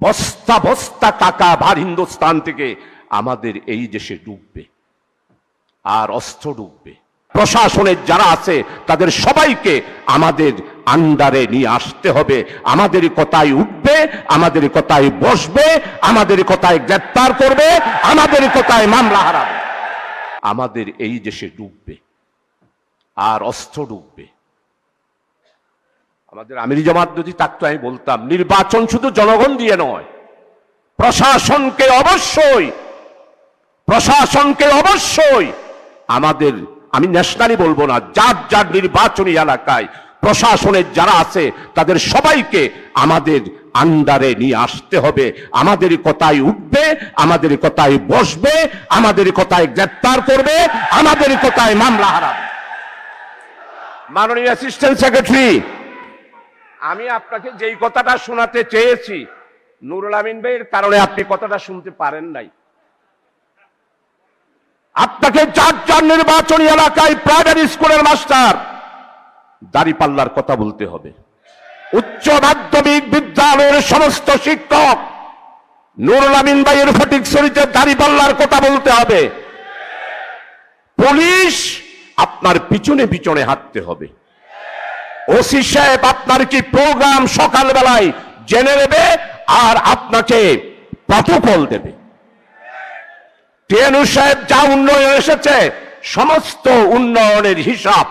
বস্তা বস্তা টাকা ভার হিন্দুস্তান থেকে আমাদের এই দেশে ডুববে, আর অস্ত্র ডুববে। প্রশাসনের যারা আছে, তাদের সবাইকে আমাদের আন্ডারে নিয়ে আসতে হবে। আমাদের কথায় উঠবে, আমাদের কথায় বসবে, আমাদের কথায় গ্রেপ্তার করবে, আমাদের কথায় মামলা হারাবে। আমাদের এই দেশে ডুববে, আর অস্ত্র ডুববে। আমাদের আমিরি জামাত যদি থাকতো, আমি বলতাম, নির্বাচন শুধু জনগণ দিয়ে নয়, প্রশাসনকে অবশ্যই প্রশাসনকে অবশ্যই আমাদের, আমি ন্যাশনালি বলব না, যার যার নির্বাচনী এলাকায় প্রশাসনের যারা আছে, তাদের সবাইকে আমাদের আন্ডারে নিয়ে আসতে হবে। আমাদের কথায় উঠবে, আমাদের কথায় বসবে, আমাদের কথায় গ্রেপ্তার করবে, আমাদের কথায় মামলা হারাবে। মাননীয় অ্যাসিস্ট্যান্ট সেক্রেটারি আমি আপনাকে যেই কথাটা শোনাতে চেয়েছি, নুরুল আমিন ভাইয়ের কারণে আপনি কথাটা শুনতে পারেন নাই। আপনাকে যার যার নির্বাচনী এলাকায় প্রাইমারি স্কুলের মাস্টার দাড়িপাল্লার কথা বলতে হবে। উচ্চ মাধ্যমিক বিদ্যালয়ের সমস্ত শিক্ষক, নুরুল আমিন ভাইয়ের ফটিক শরীফের দাড়িপাল্লার কথা বলতে হবে। পুলিশ আপনার পিছনে পিছনে হাঁটতে হবে। ওসি সাহেব, আপনার কি প্রোগ্রাম সকালবেলায় জেনে নেবে আর আপনাকে প্রটোকল দেবে? টিএনু সাহেব যা উন্নয়ন এসেছে, সমস্ত উন্নয়নের হিসাব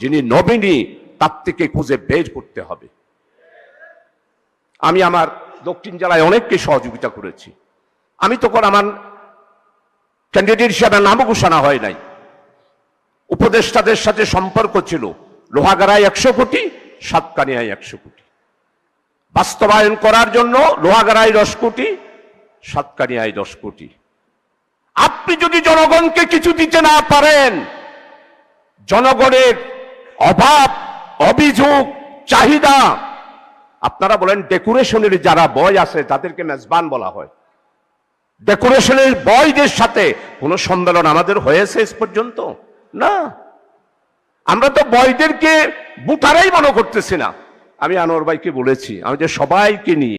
যিনি নবীনী তার থেকে খুঁজে বের করতে হবে। আমি আমার দক্ষিণ জেলায় অনেককে সহযোগিতা করেছি। আমি তখন আমার ক্যান্ডিডেট হিসাবে নাম ঘোষণা হয় নাই। উপদেষ্টাদের সাথে সম্পর্ক ছিল। লোহাগাড়ায় একশো কোটি, সাতকানিয়ায় একশো কোটি। বাস্তবায়ন করার জন্য লোহাগাড়ায় দশ কোটি, সাতকানিয়ায় দশ কোটি। আপনি যদি জনগণকে কিছু দিতে না পারেন, জনগণের অভাব, অভিযোগ, চাহিদা, আপনারা বলেন ডেকোরেশনের যারা বয় আছে, তাদেরকে মেজবান বলা হয়। ডেকোরেশনের বয়দের সাথে কোনো সম্মেলন আমাদের হয়েছে এস পর্যন্ত? না। আমরা তো বয়দেরকে বুটারাই মনে করতেছি না। আমি আনোয়ার ভাইকে বলেছি, আমি যে সবাইকে নিয়ে